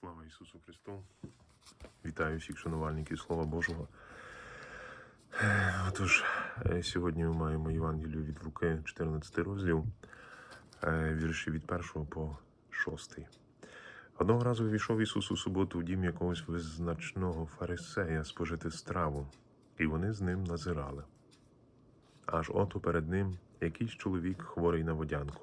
Слава Ісусу Христу! Вітаю всіх шанувальників Слова Божого. Отож, е, сьогодні ми маємо Євангелію від Луки, 14 розділ, е, вірші від 1 по 6. Одного разу увійшов Ісус у суботу в дім якогось визначного фарисея спожити страву, і вони з ним назирали. Аж ото перед ним якийсь чоловік хворий на водянку.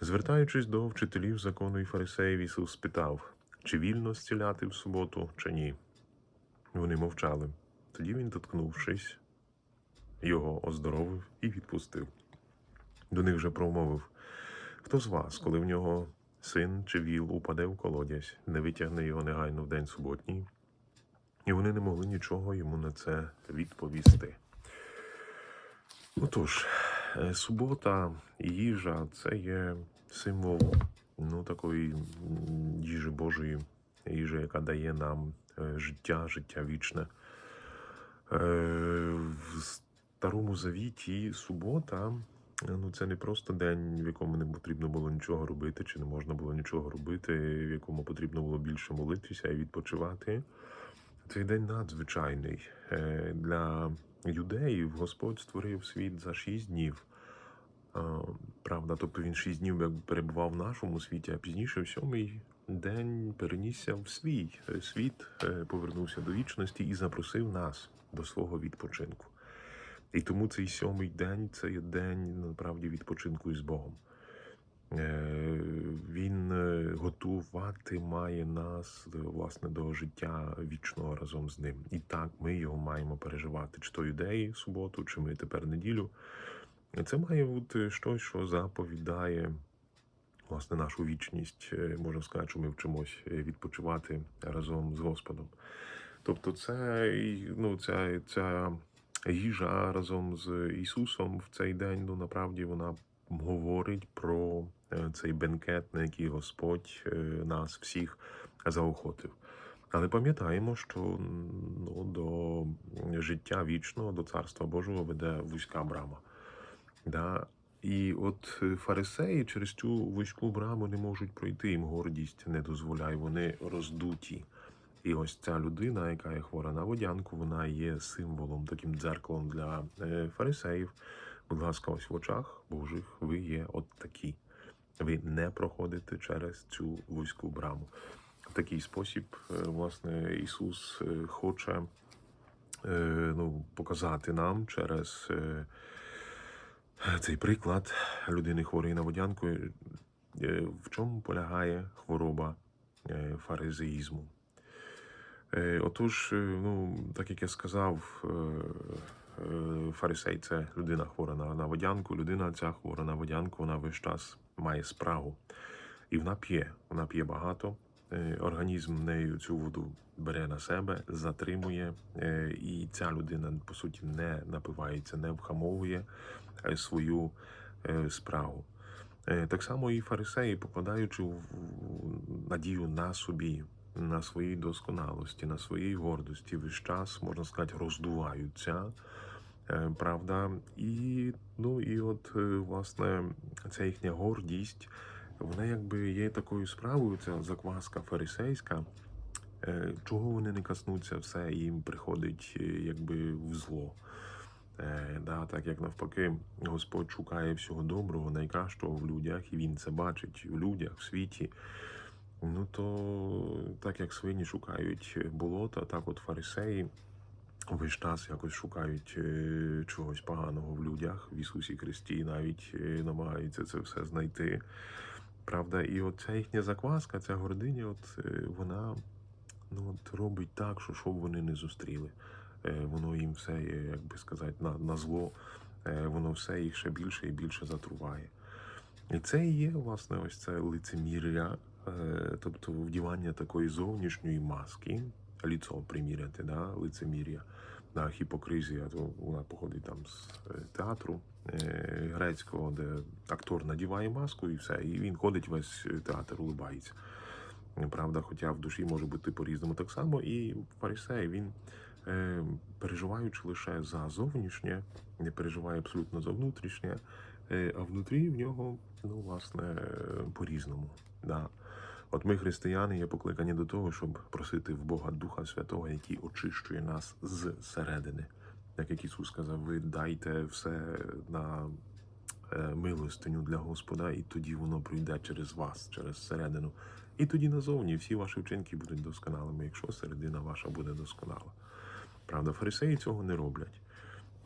Звертаючись до вчителів закону і фарисеїв, Ісус спитав, чи вільно зціляти в суботу, чи ні. Вони мовчали. Тоді він, доткнувшись, його оздоровив і відпустив. До них же промовив Хто з вас, коли в нього син чи віл упаде в колодязь, не витягне його негайно в день суботній? І вони не могли нічого йому на це відповісти. Отож, е, субота і їжа це є символ ну, такої їжі Божої, їжі, яка дає нам е, життя, життя вічне. Е, В старому завіті субота ну, це не просто день, в якому не потрібно було нічого робити, чи не можна було нічого робити, в якому потрібно було більше молитися і відпочивати. Цей день надзвичайний. Е, Для юдеїв Господь створив світ за шість днів. Правда, тобто він шість днів якби перебував в нашому світі, а пізніше в сьомий день перенісся в свій е, світ, е, повернувся до вічності і запросив нас до свого відпочинку. І тому цей сьомий день це є день насправді відпочинку із Богом. Е, Він готувати має нас власне до життя вічного разом з ним. І так ми його маємо переживати, чи то юдеї суботу, чи ми тепер неділю. Це має бути щось, що заповідає власне нашу вічність. Е, Можна сказати, що ми вчимось е, відпочивати разом з Господом. Тобто, це ну, ця, ця їжа разом з Ісусом в цей день, ну направді вона говорить про е, цей бенкет, на який Господь нас всіх заохотив. Але пам'ятаємо, що ну, до життя вічного, до Царства Божого веде вузька брама. Да? І от е, фарисеї через цю вузьку браму не можуть пройти, їм гордість не дозволяє, вони роздуті. І ось ця людина, яка є хвора на водянку, вона є символом, таким дзеркалом для е, фарисеїв. Будь ласка, ось в очах Божих ви є от такі. Ви не проходите через цю вузьку браму. В такий спосіб, е, власне, Ісус хоче ну, показати нам через цей приклад людини хворої на водянку, е, в чому полягає хвороба е, фаризеїзму. Е, Отож, ну, так як я сказав, фарисей це людина хвора на, водянку. Людина ця хвора на водянку, вона весь час має спрагу. І вона п'є, вона п'є багато. Е, Організм нею цю воду бере на себе, затримує, е, і ця людина, по суті, не напивається, не вхамовує е, свою спрагу. Е, Так само і фарисеї, покладаючи надію на собі, на своїй досконалості, на своїй гордості, весь час, можна сказати, роздуваються. Правда, і ну і от власне ця їхня гордість, вона якби є такою справою, ця закваска фарисейська, е, чого вони не коснуться, все їм приходить е, якби в зло. Е, да, так як навпаки, Господь шукає всього доброго, найкращого в людях, і він це бачить в людях, в світі. Ну то так як свині шукають болота, так от фарисеї весь час якось шукають чогось поганого в людях, в Ісусі Христі, навіть намагаються це все знайти. Правда, і от ця їхня закваска, ця гординя, от е, вона ну, от робить так, що що б вони не зустріли. Е, Воно їм все, як би сказати, на, на зло, Е, воно все їх ще більше і більше затруває. І це і є, власне, ось це лицемір'я, е, тобто вдівання такої зовнішньої маски, ліцо приміряти, да, лицемір'я, да, хіпокризія, то вона походить там з е, театру е, грецького, де актор надіває маску і все, і він ходить весь е, театр, улибається. Правда, хоча в душі може бути по-різному так само, і фарисей він, е, переживаючи лише за зовнішнє, не переживає абсолютно за внутрішнє, е, а внутрі в нього, ну, власне, е, по-різному. Да. От ми, християни, є покликані до того, щоб просити в Бога Духа Святого, який очищує нас зсередини. Як Ісус сказав, ви дайте все на е, милостиню для Господа, і тоді воно прийде через вас, через середину. І тоді назовні всі ваші вчинки будуть досконалими, якщо середина ваша буде досконала. Правда, фарисеї цього не роблять.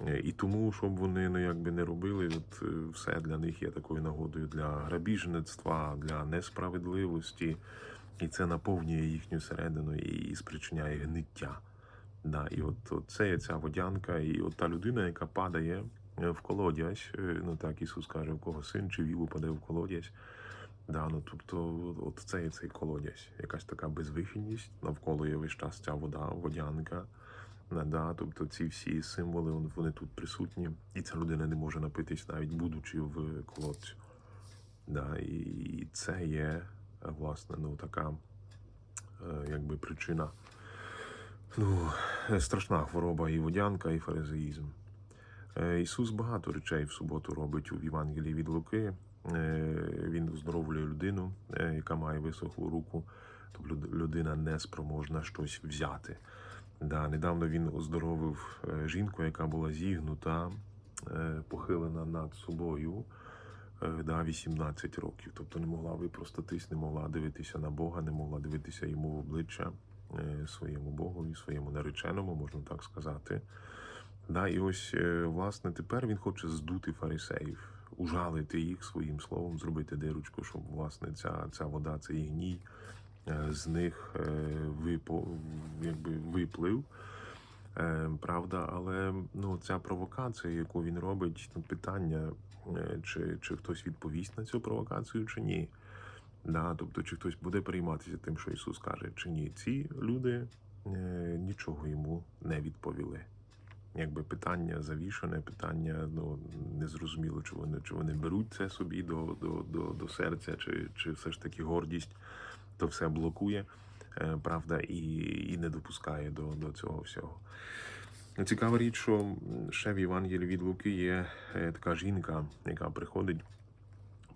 Е, І тому, щоб вони ну, якби не робили, от е, все для них є такою нагодою для грабіжництва, для несправедливості, і це наповнює їхню середину і спричиняє гниття. Да, і от, от це ця водянка, і от та людина, яка падає е, в колодязь, е, ну так Ісус каже, в кого син чи віл упаде в колодязь. Да, ну, тобто, от це є цей колодязь, якась така безвихідність, навколо є весь час ця вода, водянка. Да, тобто ці всі символи вони- тут присутні, і ця людина не може напитись, навіть будучи в колодці. Да, і це є власне ну, така е, якби причина. Ну, е, страшна хвороба і водянка, і фаризеїзм. Е, Ісус багато речей в суботу робить у Євангелії від Луки. Е, Він оздоровлює людину, яка має висохлу руку, тобто людина не спроможна щось взяти. Да, недавно він оздоровив жінку, яка була зігнута, похилена над собою да, 18 років. Тобто не могла випростатись, не могла дивитися на Бога, не могла дивитися йому в обличчя своєму Богові, своєму нареченому, можна так сказати. Да, і ось, е, власне, тепер він хоче здути фарисеїв, ужалити їх своїм словом, зробити дирочку, щоб власне ця, ця вода, цей гній е, з них е, випо, якби виплив. Е, Правда, але ну, ця провокація, яку він робить, ну, питання, е, чи, чи хтось відповість на цю провокацію, чи ні. Да, тобто, чи хтось буде перейматися тим, що Ісус каже, чи ні. Ці люди е, нічого йому не відповіли. Якби питання завішане, питання ну незрозуміло, чи вони чи вони беруть це собі до, до, до, до серця, чи, чи все ж таки гордість то все блокує, е, правда, і, і не допускає до, до цього всього. Цікава річ, що ще в Євангелії від Луки є е, така жінка, яка приходить,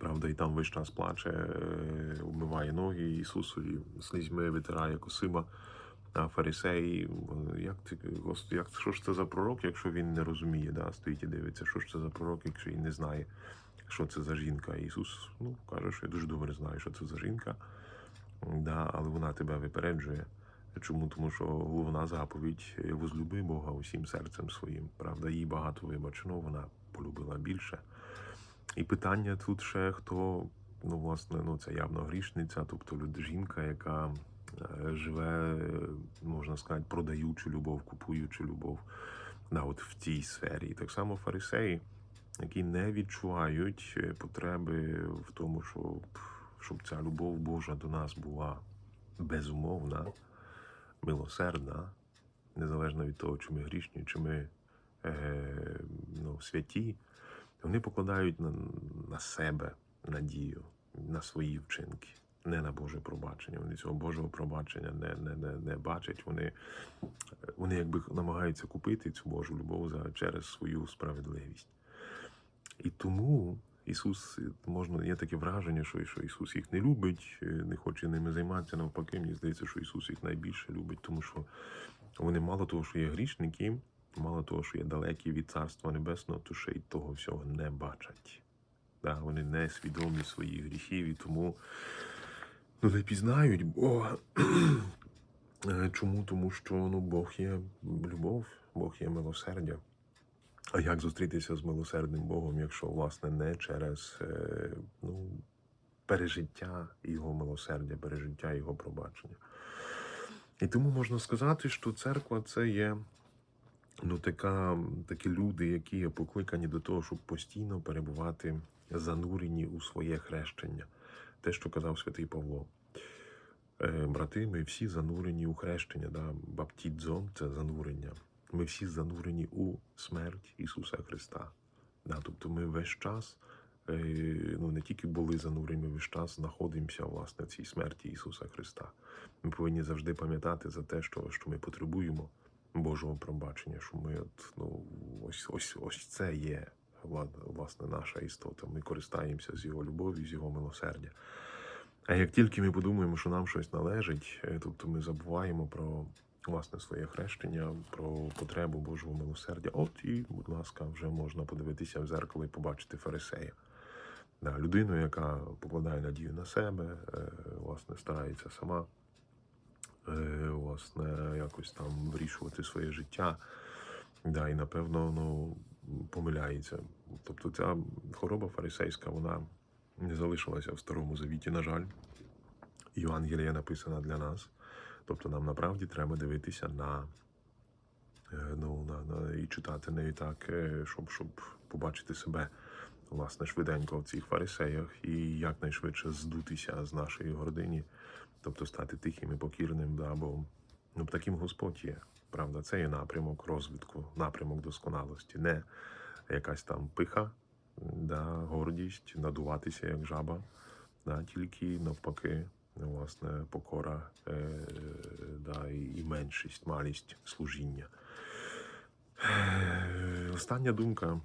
правда, і там весь час плаче, е, умиває ноги Ісусові, слізьми витирає косима. А фарисеї, як як, що ж це за пророк, якщо він не розуміє, да, стоїть і дивиться, що ж це за пророк, якщо він не знає, що це за жінка. Ісус ну, каже, що я дуже добре знаю, що це за жінка, да, але вона тебе випереджує. Чому? Тому що головна заповідь е, возлюби Бога усім серцем своїм. Правда, їй багато вибачено, вона полюбила більше. І питання тут ще хто, ну, власне, ну, це явно грішниця, тобто жінка, яка е, живе, можна сказати, продаючи любов, купуючи любов да, от в цій сфері. І так само фарисеї, які не відчувають е, потреби в тому, щоб, щоб ця любов Божа до нас була безумовна, милосердна, незалежно від того, чи ми грішні, чи ми е, ну, святі, вони покладають на, на себе надію, на свої вчинки, не на Боже пробачення. Вони цього Божого пробачення не, не, не, не бачать. Вони, вони якби намагаються купити цю Божу любов за, через свою справедливість. І тому Ісус, можна, є таке враження, що, що Ісус їх не любить, е, не хоче ними займатися. Навпаки, мені здається, що Ісус їх найбільше любить, тому що вони мало того, що є грішники, мало того, що є далекі від Царства Небесного, то ще й того всього не бачать. Да, вони не свідомі своїх гріхів і тому ну, не пізнають Бога. Чому? Тому що ну, Бог є любов, Бог є милосердя. А як зустрітися з милосердним Богом, якщо власне не через е, ну, пережиття Його милосердя, пережиття Його пробачення? І тому можна сказати, що церква це є ну, така, такі люди, які покликані до того, щоб постійно перебувати занурені у своє хрещення. Те, що казав святий Павло. Е, Брати, ми всі занурені у хрещення, да? баптідзо це занурення. Ми всі занурені у смерть Ісуса Христа. Да? Тобто ми весь час е, ну, не тільки були занурені, ми весь час знаходимося власне в цій смерті Ісуса Христа. Ми повинні завжди пам'ятати за те, що, що ми потребуємо Божого пробачення, що ми от, ну, ось, ось, ось це є власне наша істота. Ми користаємося з Його любов'ю, з Його милосердя. А як тільки ми подумаємо, що нам щось належить, е, тобто ми забуваємо про власне своє хрещення, про потребу Божого милосердя. От і, будь ласка, вже можна подивитися в зеркало і побачити фарисея. Да, людину, яка покладає надію на себе, е, власне, старається сама власне, якось там вирішувати своє життя. Да, і напевно ну, помиляється. Тобто ця хвороба фарисейська, вона не залишилася в Старому Завіті, на жаль. Євангелія написана для нас. Тобто нам направді треба дивитися на, е, ну, на, на і читати не так, е, щоб, щоб побачити себе власне швиденько в цих фарисеях і якнайшвидше здутися з нашої гордині, тобто стати тихим і покірним, да, бо ну, таким Господь є. Правда, це є напрямок розвитку, напрямок досконалості, не якась там пиха, да, гордість, надуватися як жаба, да, тільки навпаки, власне, покора е, да, і, меншість, малість служіння. Е, Остання думка,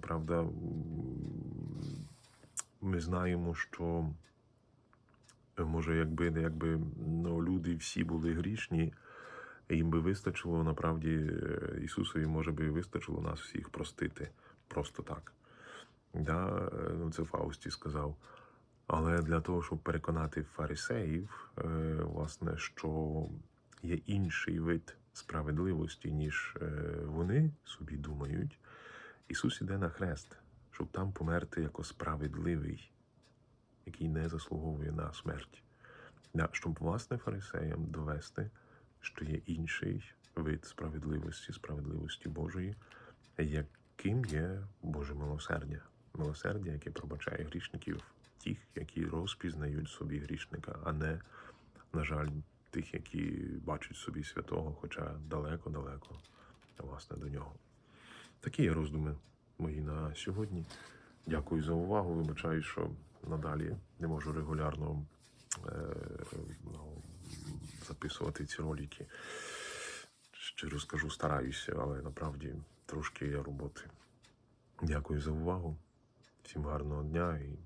правда, ми знаємо, що е, може, якби, якби ну, люди всі були грішні, їм би вистачило насправді е, Ісусові, може би, вистачило нас всіх простити просто так. Да, е, ну, це Фаусті сказав. Але для того, щоб переконати фарисеїв, власне, що є інший вид справедливості, ніж вони собі думають, Ісус іде на хрест, щоб там померти як справедливий, який не заслуговує на смерть. Щоб власне фарисеям довести, що є інший вид справедливості, справедливості Божої, яким є Боже милосердя. Милосердя, яке пробачає грішників, тих, які розпізнають собі грішника, а не, на жаль, тих, які бачать собі святого, хоча далеко-далеко власне до нього. Такі є роздуми мої на сьогодні. Дякую за увагу. Вибачаю, що надалі не можу регулярно е, ну, записувати ці ролики. Щиро скажу, стараюся, але насправді трошки є роботи. Дякую за увагу. Всім гарного дня і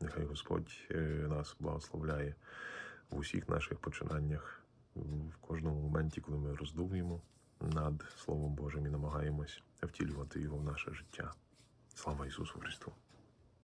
нехай Господь е, нас благословляє в усіх наших починаннях, в кожному моменті, коли ми роздумуємо над Словом Божим і намагаємось втілювати його в наше життя. Слава Ісусу Христу!